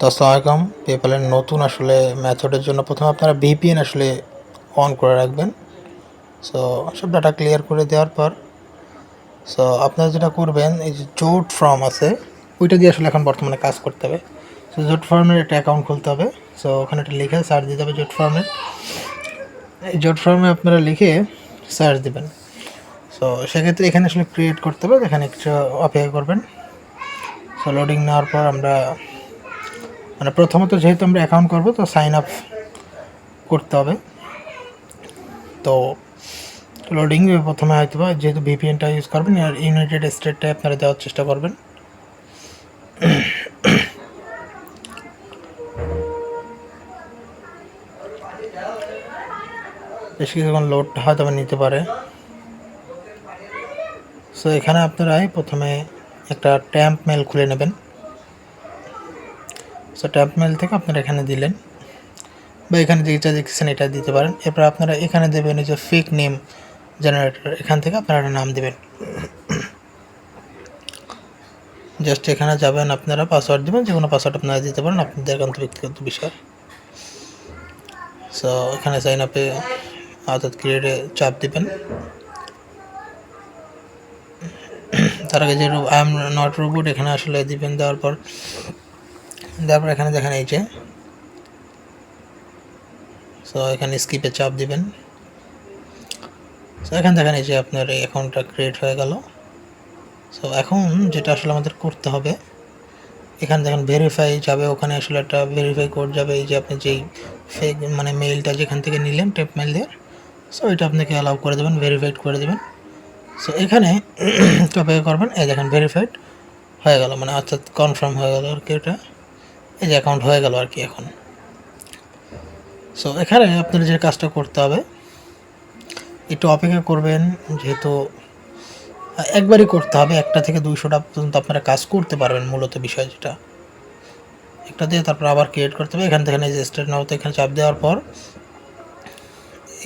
তো আসসালামু আলাইকুম। পেপ্যালের নতুন আসলে মেথডের জন্য প্রথমে আপনারা ভিপিএন আসলে অন করে রাখবেন। সো সব ডাটা ক্লিয়ার করে দেওয়ার পর সো আপনারা যেটা করবেন, এই যে জোট ফর্ম আছে, ওইটা দিয়ে আসলে এখন বর্তমানে কাজ করতে হবে। সো জোট ফর্মের একটা অ্যাকাউন্ট খুলতে হবে। সো ওখানে একটা লিখে সার্চ দিতে হবে জোট ফর্মের এই জোট ফর্মে আপনারা লিখে সার্চ দিবেন। সো সেক্ষেত্রে এখানে আসলে ক্রিয়েট করতে হবে এখানে একটু অপেক্ষা করবেন। সো লোডিং নেওয়ার পর আমরা মানে প্রথমত যেহেতু আমরা অ্যাকাউন্ট করব, তো সাইন আপ করতে হবে। তো লোডিং প্রথমে হয়তো বা যেহেতু ভিপিএনটা ইউজ করবেন, আর ইউনাইটেড স্টেটটাই আপনারা দেওয়ার চেষ্টা করবেন। বেশ কিছুক্ষণ লোড হয়তো নিতে পারে। সো এখানে আপনারাই প্রথমে একটা ট্যাম্প মেল খুলে নেবেন। সো ট্যাম্প মেল থেকে আপনারা এখানে দিলেন বা এখানে যেটা দেখছেন এটা দিতে পারেন। এরপর আপনারা এখানে দেবেন এই যে ফেক নেম জেনারেটর এখান থেকে আপনারা নাম দেবেন। জাস্ট এখানে যাবেন আপনারা পাসওয়ার্ড দেবেন, যে কোনো পাসওয়ার্ড আপনারা দিতে পারেন, আপনাদের একান্ত ব্যক্তিগত বিষয়। সো এখানে সাইন আপে অর্থাৎ ক্রিয়েটে চাপ দিবেন। তার আগে যে আই এম নট রোবট এখানে আসলে দিবেন দেওয়ার পর। দেওয়ার পর এখানে দেখেন এই যে। সো এখানে স্কিপে চাপ দিবেন। সো এখানে দেখেন এই যে আপনার এই অ্যাকাউন্টটা ক্রিয়েট হয়ে গেল। সো এখন যেটা আসলে আমাদের করতে হবে, এখানে দেখেন ভেরিফাই যাবে, ওখানে আসলে একটা ভেরিফাই কোড যাবে, এই যে আপনি যেই ফেক মানে মেইলটা যেখান থেকে নিলেন টেপ মেল দিয়ে সো এটা আপনাকে অ্যালাউ করে দেবেন ভেরিফাইড করে দেবেন। সো এখানে টপে করবেন, এই দেখেন ভেরিফাইড হয়ে গেল মানে অর্থাৎ কনফার্ম হয়ে গেল আর কি এটা। এই যে অ্যাকাউন্ট হয়ে গেল আর কি এখন। সো এখানে আপনার যে কাজটা করতে হবে, একটু অপেক্ষা করবেন, যেহেতু একবারই করতে হবে, একটা থেকে দুইশোটা পর্যন্ত আপনারা কাজ করতে পারবেন মূলত বিষয় যেটা। একটা দিয়ে তারপর আবার ক্রিয়েট করতে হবে, এখান থেকে যে স্টার্ট নাও তো এখানে চাপ দেওয়ার পর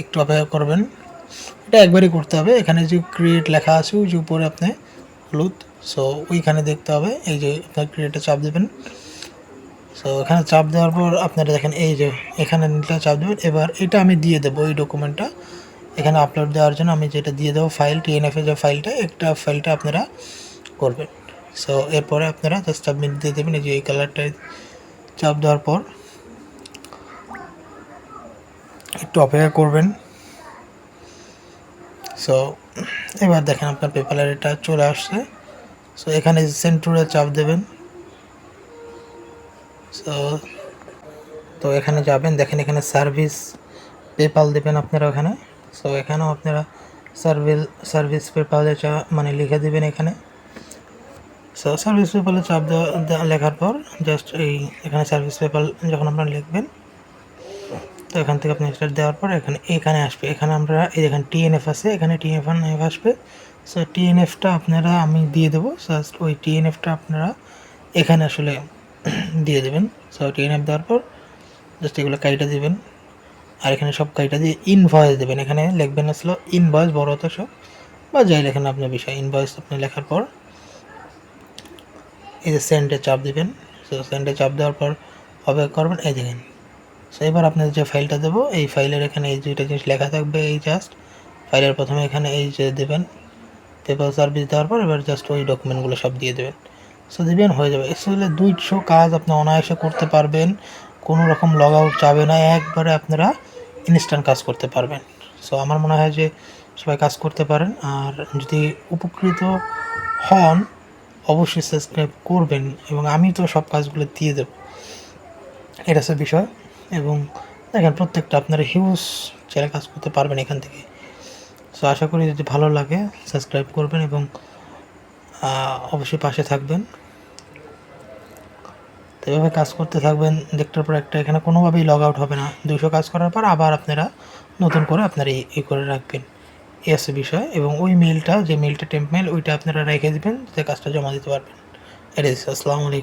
একটু অপেক্ষা করবেন। এটা একবারই করতে হবে, এখানে যে ক্রিয়েট লেখা আছে, ওই যে উপরে আপনি হলুদ সো ওইখানে দেখতে হবে, এই যে আপনার ক্রিয়েটে চাপ দেবেন। সো এখানে চাপ দেওয়ার পর আপনারা দেখেন এই যে এখানে নিতে চাপ দেবেন। এবার এটা আমি দিয়ে দেবো এই ডকুমেন্টটা। এখানে আপলোড দেওয়ার জন্য আমি যেটা দিয়ে দেবো ফাইল টিএনএফ যে ফাইলটা একটা ফাইলটা আপনারা করবেন। সো এরপরে আপনারা জাস্ট সাবমিট দিয়ে দেবেন। এই যে এই কালারটায় চাপ দেওয়ার পর একটু অপেক্ষা করবেন। সো এবার দেখেন আপনার পেপারের এটা চলে আসছে। সো এখানে সেন্টুরে চাপ দেবেন। সো তো এখানে যাবেন, দেখেন এখানে সার্ভিস পেপাল দেবেন আপনারা ওখানে। সো এখানেও আপনারা সার্ভিস সার্ভিস পেপালে চা মানে লিখে দেবেন এখানে। সো সার্ভিস পেপালে চাপ দেওয়া লেখার পর জাস্ট এই এখানে সার্ভিস পেপাল যখন আপনারা লিখবেন, তো এখান থেকে আপনি স্টার্ট দেওয়ার পর এখানে এখানে আসবে। এখানে আমরা, এই এখানে টিএনএফ আছে, এখানে টিএনএফ আসবে। সো টিএনএফটা আপনারা, আমি দিয়ে দেবো। জাস্ট ওই টিএনএফটা আপনারা এখানে আসলে দিয়ে দেবেন। সো টিএনএফ দেওয়ার পর জাস্ট এগুলো কাইটা দেবেন। আর এখানে সব কাইটা দিয়ে ইনভয়েস দেবেন। এখানে লিখবেন আসলো ইনভয়েস বড় তো সব বা যাই লেখেন আপনার বিষয়। ইনভয়েস আপনি লেখার পর এই যে সেন্ডে চাপ দেবেন। সো সেন্ডে চাপ দেওয়ার পর অপেক্ষা করবেন। এই দেখেন। সো এবার আপনাদের যে ফাইলটা দেবো, এই ফাইলের এখানে এই দুইটা জিনিস লেখা থাকবে এই জাস্ট ফাইলের প্রথমে এখানে এই যে দেবেন। পেপার সার্ভিস দেওয়ার পর এবার জাস্ট ওই ডকুমেন্টগুলো সব দিয়ে দেবেন। সো দেবেন হয়ে যাবে। আসলে দুইশো কাজ আপনি অনায়াসে করতে পারবেন। কোনো রকম লগ আউট যাবে না। একবারে আপনারা ইনস্ট্যান্ট কাজ করতে পারবেন। সো আমার মনে হয় যে সবাই কাজ করতে পারেন। আর যদি উপকৃত হন, অবশ্যই সাবস্ক্রাইব করবেন। এবং আমি তো সব কাজগুলো দিয়ে দেবো। এটা হচ্ছে বিষয়। এবং দেখেন, প্রত্যেকটা আপনারা হিউজ চ্যানেল কাজ করতে পারবেন এখান থেকে। সো আশা করি যদি ভালো লাগে সাবস্ক্রাইব করবেন এবং অবশ্যই পাশে থাকবেন। তো এভাবে কাজ করতে থাকবেন, দেখটার পর একটা এখানে কোনোভাবেই লগ আউট হবে না। দুশো কাজ করার পর আবার আপনারা নতুন করে আপনারা এই করে রাখবেন। এ আছে বিষয় এবং ওই মেলটা যে মেলটা টেম্প মেল ওইটা আপনারা রেখে দেবেন যাতে কাজটা জমা দিতে পারবেন। এটাই আসসালামু আলাইকুম।